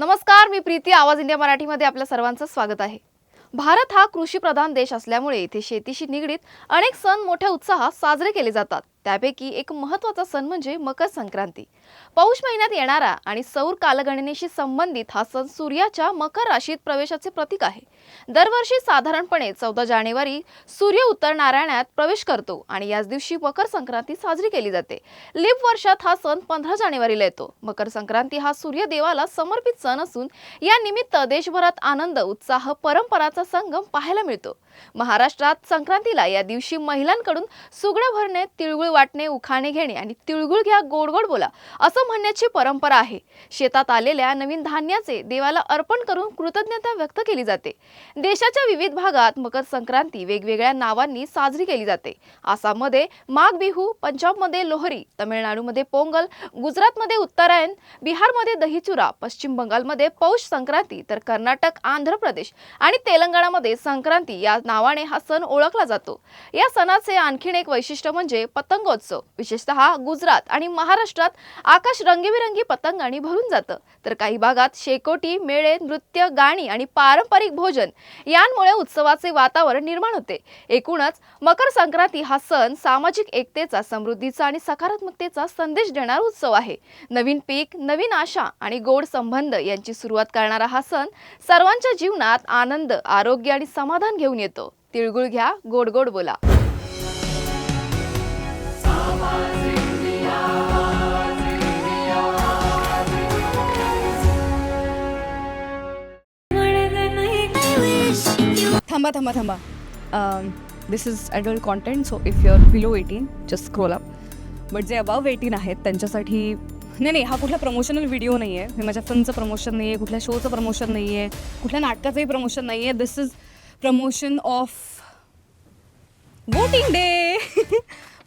नमस्कार मी प्रीती. आवाज इंडिया मराठीमध्ये आपल्या सर्वांचं स्वागत आहे. भारत हा कृषीप्रधान देश असल्यामुळे इथे शेतीशी निगडीत अनेक सण मोठ्या उत्साहात साजरे केले जातात. त्यापैकी एक महत्त्वाचा सण म्हणजे मकर संक्रांती. पौष महिन्यात येणारा आणि सौर कालगणनेशी संबंधित हा सण सूर्याच्या मकर राशीत प्रवेशाचे प्रतीक आहे. दरवर्षी साधारणपणे चौदा जानेवारी सूर्य उत्तर नारायणात प्रवेश करतो आणि याच दिवशी मकर संक्रांती साजरी केली जाते. लीप वर्षात हा सण पंधरा जानेवारीला येतो. मकर संक्रांती हा सूर्यदेवाला समर्पित सण असून या निमित्त देशभरात आनंद उत्साह परंपराचा संगम पाहायला मिळतो. महाराष्ट्रात संक्रांतीला या दिवशी महिलांकडून सुगडं भरणे तिळगुळ वाटणे उखाणे घेणे आणि तिळगुळ घ्या गोड गोड बोला असं म्हणण्याची परंपरा आहे. शेतात आलेल्या नवीन धान्याचे देवाला अर्पण करून कृतज्ञता व्यक्त केली जाते. देशाच्या विविध भागात मकर संक्रांती वेगवेगळ्या नावांनी साजरी केली जाते. आसाममध्ये माघ बिहू पंजाबमध्ये लोहरी तमिळनाडूमध्ये पोंगल गुजरातमध्ये उत्तरायण बिहारमध्ये दहीचुरा पश्चिम बंगालमध्ये पौष संक्रांती तर कर्नाटक आंध्र प्रदेश आणि तेलंगणामध्ये संक्रांती या नावाने हा सण ओळखला जातो. या सणाचे आणखीन एक वैशिष्ट्य म्हणजे पतंगोत्सव. विशेषतः गुजरात आणि महाराष्ट्रात आकाश रंगीबिरंगी पतंगांनी भरून जातं. तर काही भागात शेकोटी मेळे नृत्य गाणी आणि पारंपरिक भोजन यांमुळे उत्सवाचे वातावरण निर्माण होते. एकूणच मकर संक्रांती हा सण सामाजिक एकतेचा समृद्धीचा आणि सकारात्मकतेचा संदेश देणारा उत्सव आहे. नवीन पीक नवीन आशा आणि गोड संबंध यांची सुरुवात करणारा हा सण सर्वांच्या जीवनात आनंद आरोग्य आणि समाधान घेऊन येतो. तिळगुळ घ्या गोड गोड बोला. थांबा थांबा थांबा. This is adult content so if your below eighteen just scroll up but जे अबाव एटीन आहेत त्यांच्यासाठी नाही नाही हा कुठला प्रमोशनल व्हिडिओ नाही आहे हे माझ्या फिल्मचं प्रमोशन नाही आहे कुठल्या शोचं प्रमोशन नाही आहे कुठल्या नाटकाचंही प्रमोशन नाही आहे this is promotion of voting day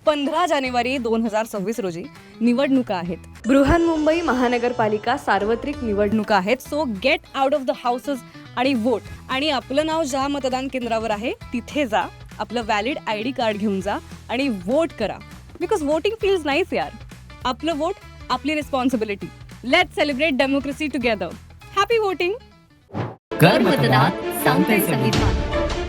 पंधरा जानेवारी दोन हजार सव्वीस रोजी निवडणुका आहेत. बृहन्मुंबई महानगरपालिका सार्वत्रिक निवडणुका आहेत. So get out of the houses आणि वोट आणि आपलं नाव ज्या मतदान केंद्रावर आहे तिथे जा. आपलं व्हॅलिड आय डी कार्ड घेऊन जा आणि वोट करा. बिकॉज वोटिंग फील्स नाईस यार. आपलं वोट आपली responsibility let celebrate democracy together happy voting कर मतदान सांगते संविधान